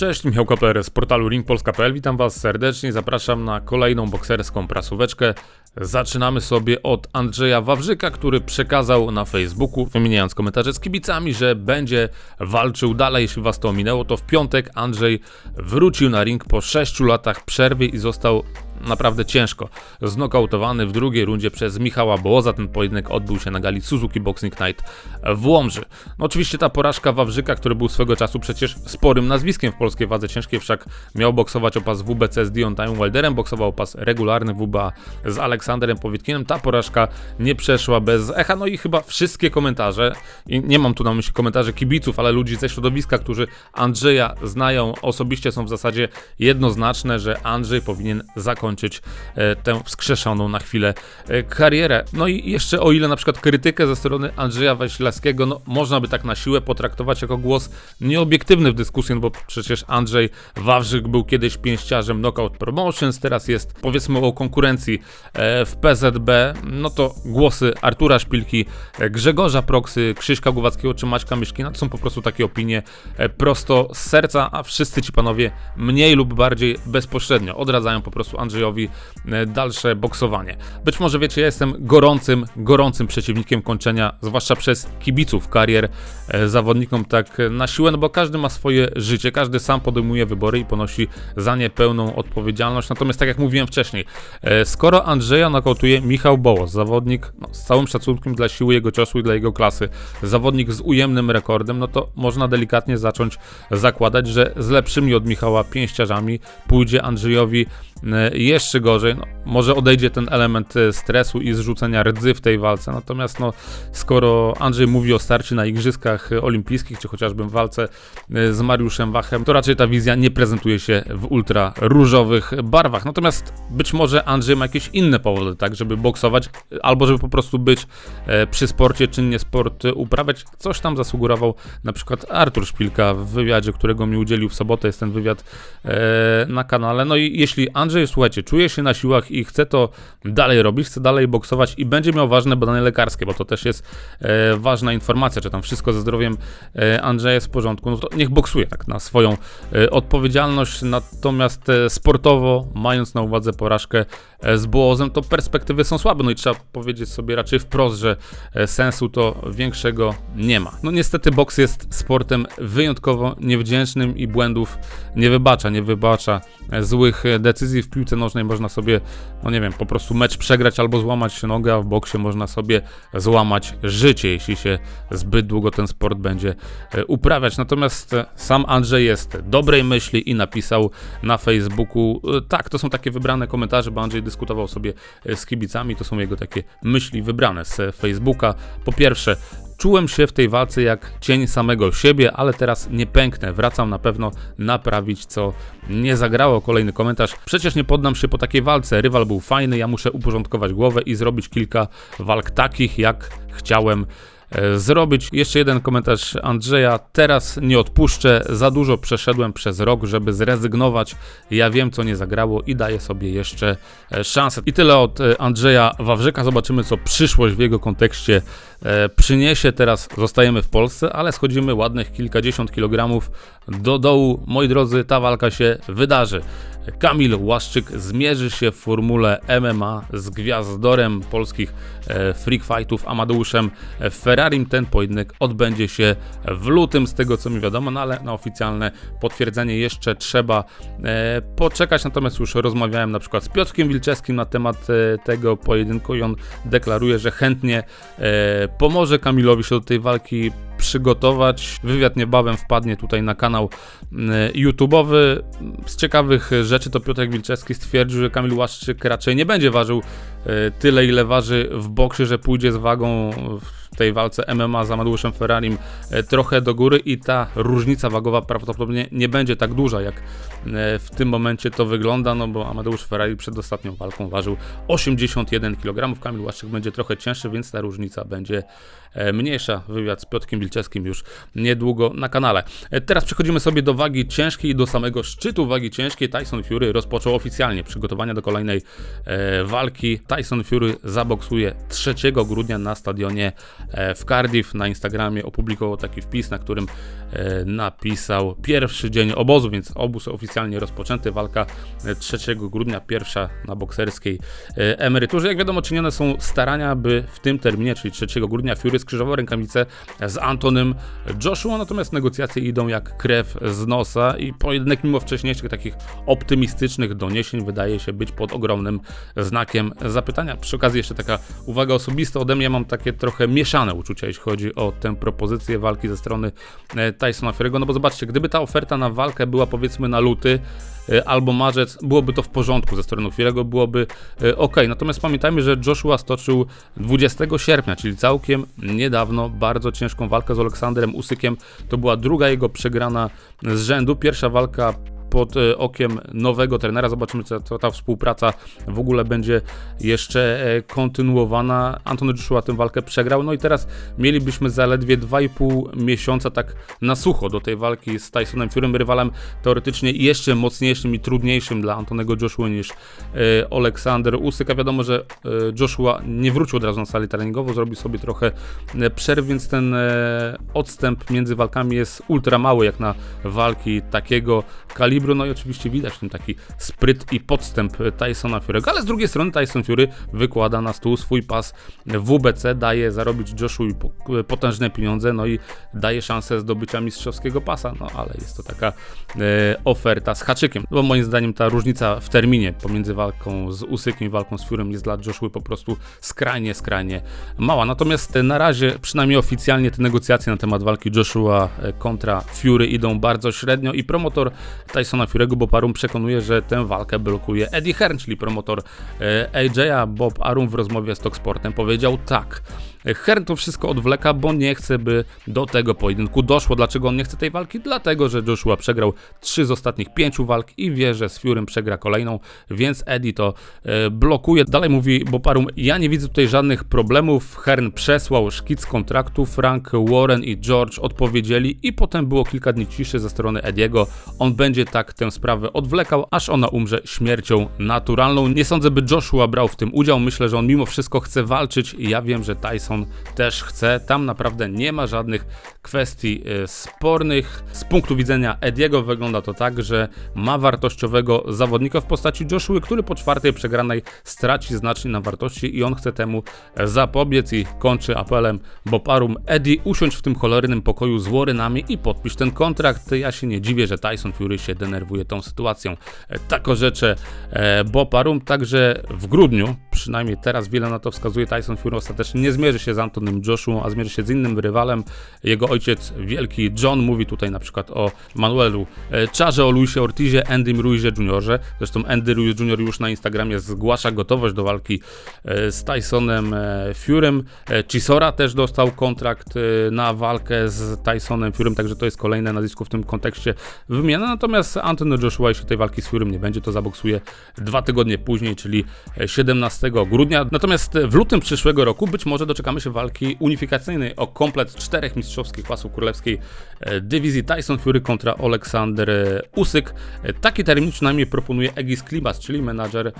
Cześć, Michał Koper z portalu ringpolska.pl. Witam Was serdecznie. Zapraszam na kolejną bokserską prasóweczkę. Zaczynamy sobie od Andrzeja Wawrzyka, który przekazał na Facebooku, wymieniając komentarze z kibicami, że będzie walczył dalej. Jeśli Was to ominęło, to w piątek Andrzej wrócił na ring po 6 latach przerwy i został naprawdę ciężko. Znokautowany w drugiej rundzie przez Michała Bołoza. Ten pojedynek odbył się na gali Suzuki Boxing Night w Łomży. No oczywiście ta porażka Wawrzyka, który był swego czasu przecież sporym nazwiskiem w polskiej wadze ciężkiej, wszak miał boksować o pas WBC z Deontayem Wilderem, boksował pas regularny WBA z Aleksanderem Powitkinem. Ta porażka nie przeszła bez echa, no i chyba wszystkie komentarze, i nie mam tu na myśli komentarzy kibiców, ale ludzi ze środowiska, którzy Andrzeja znają osobiście, są w zasadzie jednoznaczne, że Andrzej powinien zakończyć zakończyć e, tę wskrzeszoną na chwilę e, karierę. No i jeszcze o ile na przykład krytykę ze strony Andrzeja Waślaskiego, no można by tak na siłę potraktować jako głos nieobiektywny w dyskusji, no bo przecież Andrzej Wawrzyk był kiedyś pięściarzem Knockout Promotions, teraz jest powiedzmy o konkurencji e, w PZB, no to głosy Artura Szpilki, Grzegorza Proksy, Krzyśka Głowackiego czy Maćka Myszkina to są po prostu takie opinie prosto z serca, a wszyscy ci panowie mniej lub bardziej bezpośrednio odradzają po prostu Andrzeja Andrzejowi e, dalsze boksowanie. Być może wiecie, ja jestem gorącym, gorącym przeciwnikiem kończenia, zwłaszcza przez kibiców karier e, zawodnikom tak na siłę, no bo każdy ma swoje życie, każdy sam podejmuje wybory i ponosi za nie pełną odpowiedzialność. Natomiast tak jak mówiłem wcześniej, e, skoro Andrzeja nokautuje Michał Bołos, zawodnik no, z całym szacunkiem dla siły jego ciosu i dla jego klasy, zawodnik z ujemnym rekordem, no to można delikatnie zacząć zakładać, że z lepszymi od Michała pięściarzami pójdzie Andrzejowi jeszcze gorzej, no, może odejdzie ten element e, stresu i zrzucenia rdzy w tej walce, natomiast no, skoro Andrzej mówi o starciu na Igrzyskach Olimpijskich, czy chociażby w walce e, z Mariuszem Wachem, to raczej ta wizja nie prezentuje się w ultra różowych barwach. Natomiast być może Andrzej ma jakieś inne powody, tak, żeby boksować, albo żeby po prostu być przy sporcie, czynnie sport uprawiać. Coś tam zasugerował na przykład Artur Szpilka w wywiadzie, którego mi udzielił w sobotę, jest ten wywiad na kanale. No i jeśli Andrzej, słuchajcie, czuje się na siłach i chce to dalej robić, chce dalej boksować i będzie miał ważne badanie lekarskie, bo to też jest e, ważna informacja, czy tam wszystko ze zdrowiem e, Andrzeja jest w porządku, no to niech boksuje tak na swoją e, odpowiedzialność, natomiast e, sportowo, mając na uwadze porażkę e, z Bołozem, to perspektywy są słabe, no i trzeba powiedzieć sobie raczej wprost, że e, sensu to większego nie ma. No niestety boks jest sportem wyjątkowo niewdzięcznym i błędów nie wybacza, nie wybacza złych decyzji, w piłce nożnej można sobie, no nie wiem, po prostu mecz przegrać albo złamać nogę, a w boksie można sobie złamać życie, jeśli się zbyt długo ten sport będzie e, uprawiać. Natomiast e, sam Andrzej jest dobrej myśli i napisał na Facebooku, e, tak, to są takie wybrane komentarze, bo Andrzej dyskutował sobie z kibicami, to są jego takie myśli wybrane z Facebooka. Po pierwsze, Czułem się w tej walce jak cień samego siebie, ale teraz nie pęknę. Wracam na pewno naprawić, co nie zagrało. Kolejny komentarz. Przecież nie poddam się po takiej walce. Rywal był fajny, ja muszę uporządkować głowę i zrobić kilka walk takich, jak chciałem zrobić. Jeszcze jeden komentarz Andrzeja. Teraz nie odpuszczę. Za dużo przeszedłem przez rok, żeby zrezygnować. Ja wiem, co nie zagrało i daję sobie jeszcze e, szansę. I tyle od e, Andrzeja Wawrzyka. Zobaczymy, co przyszłość w jego kontekście przyniesie. Teraz zostajemy w Polsce, ale schodzimy ładnych kilkadziesiąt kilogramów do dołu. Moi drodzy, ta walka się wydarzy. Kamil Łaszczyk zmierzy się w formule MMA z gwiazdorem polskich e, freak fightów Amadeuszem Ferrarim. Ten pojedynek odbędzie się w lutym, z tego co mi wiadomo, no ale na oficjalne potwierdzenie jeszcze trzeba e, poczekać. Natomiast już rozmawiałem na przykład z Piotrkiem Wilczewskim na temat e, tego pojedynku i on deklaruje, że chętnie pomoże Kamilowi się do tej walki przygotować. Wywiad niebawem wpadnie tutaj na kanał mm, YouTube'owy. Z ciekawych rzeczy to Piotrek Wilczewski stwierdził, że Kamil Łaszczyk raczej nie będzie ważył e, tyle, ile waży w boksie, że pójdzie z wagą w tej walce MMA z Amadeuszem Ferrarim e, trochę do góry i ta różnica wagowa prawdopodobnie nie będzie tak duża, jak e, w tym momencie to wygląda, no bo Amadeusz Ferrari przed ostatnią walką ważył 81 kg, Kamil Łaszczyk będzie trochę cięższy, więc ta różnica będzie mniejsza. Wywiad z Piotrkiem Wilczewskim już niedługo na kanale. Teraz przechodzimy sobie do wagi ciężkiej, do samego szczytu wagi ciężkiej. Tyson Fury rozpoczął oficjalnie przygotowania do kolejnej e, walki. Tyson Fury zaboksuje 3 grudnia na stadionie e, w Cardiff. Na Instagramie opublikował taki wpis, na którym e, napisał pierwszy dzień obozu, więc obóz oficjalnie rozpoczęty, walka e, 3 grudnia, pierwsza na bokserskiej e, emeryturze. Jak wiadomo, czynione są starania, by w tym terminie, czyli 3 grudnia, Fury skrzyżował rękawice z Antonym Joshua, natomiast negocjacje idą jak krew z nosa i pojedynek mimo wcześniejszych takich optymistycznych doniesień wydaje się być pod ogromnym znakiem zapytania. Przy okazji jeszcze taka uwaga osobista ode mnie, mam takie trochę mieszane uczucia, jeśli chodzi o tę propozycję walki ze strony e, Tysona Fury'ego, no bo zobaczcie, gdyby ta oferta na walkę była powiedzmy na luty, e, albo marzec, byłoby to w porządku ze strony Fury'ego, byłoby e, ok. Natomiast pamiętajmy, że Joshua stoczył 20 sierpnia, czyli całkiem niedawno, bardzo ciężką walkę z Aleksandrem Usykiem. To była druga jego przegrana z rzędu. Pierwsza walka pod e, okiem nowego trenera. Zobaczymy, co ta współpraca w ogóle będzie jeszcze e, kontynuowana. Antony Joshua tę walkę przegrał, no i teraz mielibyśmy zaledwie 2,5 miesiąca tak na sucho do tej walki z Tysonem Furym, rywalem teoretycznie jeszcze mocniejszym i trudniejszym dla Antonego Joshua niż e, Aleksander Usyk. A wiadomo, że Joshua nie wrócił od razu na salę treningową, zrobił sobie trochę przerw, więc ten odstęp między walkami jest ultra mały, jak na walki takiego kalibru. No i oczywiście widać ten taki spryt i podstęp Tysona Fury'ego, ale z drugiej strony Tyson Fury wykłada na stół swój pas WBC, daje zarobić Joshua po- potężne pieniądze, no i daje szansę zdobycia mistrzowskiego pasa, no ale jest to taka e, oferta z haczykiem, bo moim zdaniem ta różnica w terminie pomiędzy walką z Usykiem i walką z Furym jest dla Joshua po prostu skrajnie, skrajnie mała. Natomiast na razie, przynajmniej oficjalnie, te negocjacje na temat walki Joshua e, kontra Fury idą bardzo średnio i promotor Tysona Fury'ego Bob Arum przekonuje, że tę walkę blokuje Eddie Hearn, czyli promotor e, AJ'a. Bob Arum w rozmowie z Talksportem powiedział tak. Hearn to wszystko odwleka, bo nie chce, by do tego pojedynku doszło. Dlaczego on nie chce tej walki? Dlatego, że Joshua przegrał trzy z ostatnich pięciu walk i wie, że z Furym przegra kolejną, więc Eddie to e, blokuje. Dalej mówi Bob Arum, ja nie widzę tutaj żadnych problemów. Hearn przesłał szkic kontraktu, Frank, Warren i George odpowiedzieli i potem było kilka dni ciszy ze strony Ediego. On będzie tak tę sprawę odwlekał, aż ona umrze śmiercią naturalną. Nie sądzę, by Joshua brał w tym udział. Myślę, że on mimo wszystko chce walczyć ja wiem, że Tyson też chce. Tam naprawdę nie ma żadnych kwestii e, spornych. Z punktu widzenia Ediego wygląda to tak, że ma wartościowego zawodnika w postaci Joshua, który po czwartej przegranej straci znacznie na wartości i on chce temu zapobiec i kończy apelem Bob Arum. Eddie, usiądź w tym cholernym pokoju z Warrenami i podpisz ten kontrakt. Ja się nie dziwię, że Tyson Fury się denerwuje tą sytuacją. E, Tak orzecze e, Bob Arum, także w grudniu, przynajmniej teraz wiele na to wskazuje, Tyson Fury ostatecznie nie zmierzy się z Antonym Joshua, a zmierzy się z innym rywalem. Jego ojciec, wielki John, mówi tutaj na przykład o Manuelu e, Czarze, o Luisie Ortizie, Andym Ruizie Jr. Zresztą Andy Ruiz Jr. już na Instagramie zgłasza gotowość do walki e, z Tysonem e, Furym. Chisora też dostał kontrakt na walkę z Tysonem Furym, także to jest kolejne nazwisko w tym kontekście wymieniane. Natomiast Anthony Joshua, jeśli tej walki z Furym nie będzie, to zaboksuje dwa tygodnie później, czyli e, 17 grudnia. Natomiast w lutym przyszłego roku być może doczekamy się walki unifikacyjnej o komplet czterech mistrzowskich pasów królewskiej e, dywizji Tyson Fury kontra Aleksander e, Usyk. E, Taki termin przynajmniej proponuje Egis Klimas, czyli menadżer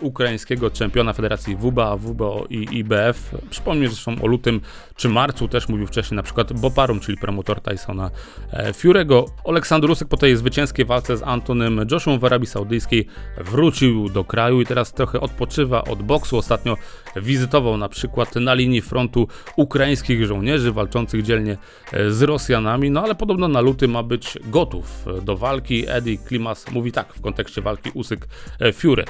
ukraińskiego czempiona Federacji WBA, WBO i IBF. Przypomnę zresztą o lutym czy marcu też mówił wcześniej na przykład Boparum, czyli promotor Tysona Fury'ego. Aleksander Usyk po tej zwycięskiej walce z Antonym Joshua w Arabii Saudyjskiej wrócił do kraju i teraz trochę odpoczywa od boksu. Ostatnio wizytował na przykład na linii frontu ukraińskich żołnierzy walczących dzielnie e, z Rosjanami, no ale podobno na luty ma być gotów e, do walki. Eddie Klimas mówi tak w kontekście walki Usyk-Fury.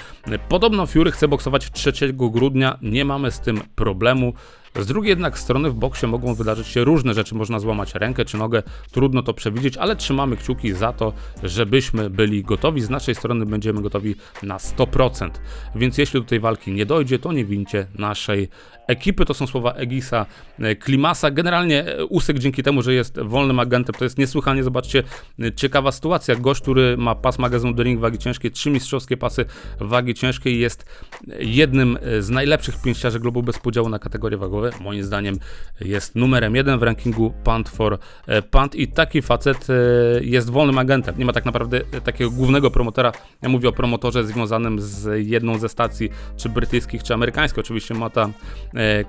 Podobno Fury chce boksować 3 grudnia, nie mamy z tym problemu. Z drugiej jednak strony w boksie mogą wydarzyć się różne rzeczy, można złamać rękę czy nogę, trudno to przewidzieć, ale trzymamy kciuki za to, żebyśmy byli gotowi. Z naszej strony będziemy gotowi na 100%. Więc jeśli do tej walki nie dojdzie, to nie wincie naszej ekipy. To są słowa Egisa e, Klimasa. Generalnie e, Usyk dzięki temu, że jest wolnym agentem, to jest niesłychanie, zobaczcie, e, ciekawa sytuacja. Gość, który ma pas magazynu The Ring wagi ciężkiej, trzy mistrzowskie pasy wagi ciężkiej, jest jednym z najlepszych pięściarzy globu bez podziału na kategorię wagową obowiązkowe. Moim zdaniem jest numerem jeden w rankingu Punt for e, Punt i taki facet e, jest wolnym agentem. Nie ma tak naprawdę e, takiego głównego promotora. Ja mówię o promotorze związanym z jedną ze stacji, czy brytyjskich, czy amerykańskich. Oczywiście ma tam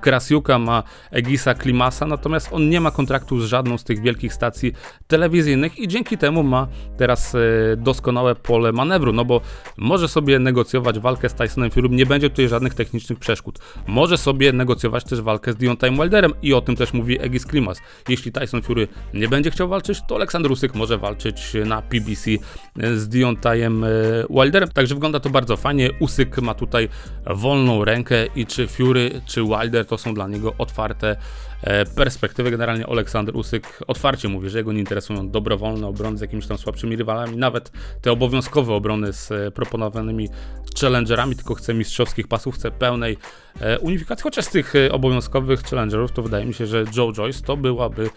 Krasiuka, ma Egisa Klimasa, natomiast on nie ma kontraktu z żadną z tych wielkich stacji telewizyjnych i dzięki temu ma teraz doskonałe pole manewru, no bo może sobie negocjować walkę z Tysonem Fury, nie będzie tutaj żadnych technicznych przeszkód. Może sobie negocjować też walkę z Deontayem Wilderem i o tym też mówi Egis Klimas. Jeśli Tyson Fury nie będzie chciał walczyć, to Aleksander Usyk może walczyć na PBC z Deontayem e, Wilderem, także wygląda to bardzo fajnie. Usyk ma tutaj wolną rękę i czy Fury, czy Wilder to są dla niego otwarte perspektywy. Generalnie Aleksander Usyk otwarcie mówi, że jego nie interesują dobrowolne obrony z jakimiś tam słabszymi rywalami, nawet te obowiązkowe obrony z e, proponowanymi challengerami, tylko chce mistrzowskich pasów, chce pełnej e, unifikacji. Chociaż z tych e, obowiązkowych challengerów to wydaje mi się, że Joe Joyce to byłaby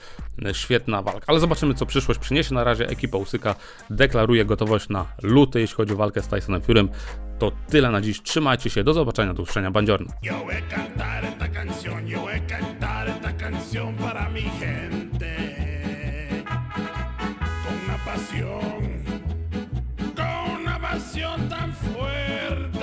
e, świetna walka. Ale zobaczymy, co przyszłość przyniesie. Na razie ekipa Usyka deklaruje gotowość na luty, jeśli chodzi o walkę z Tysonem Furym. To tyle na dziś. Trzymajcie się. Do zobaczenia. Do usłyszenia. Pasión, con una pasión tan fuerte.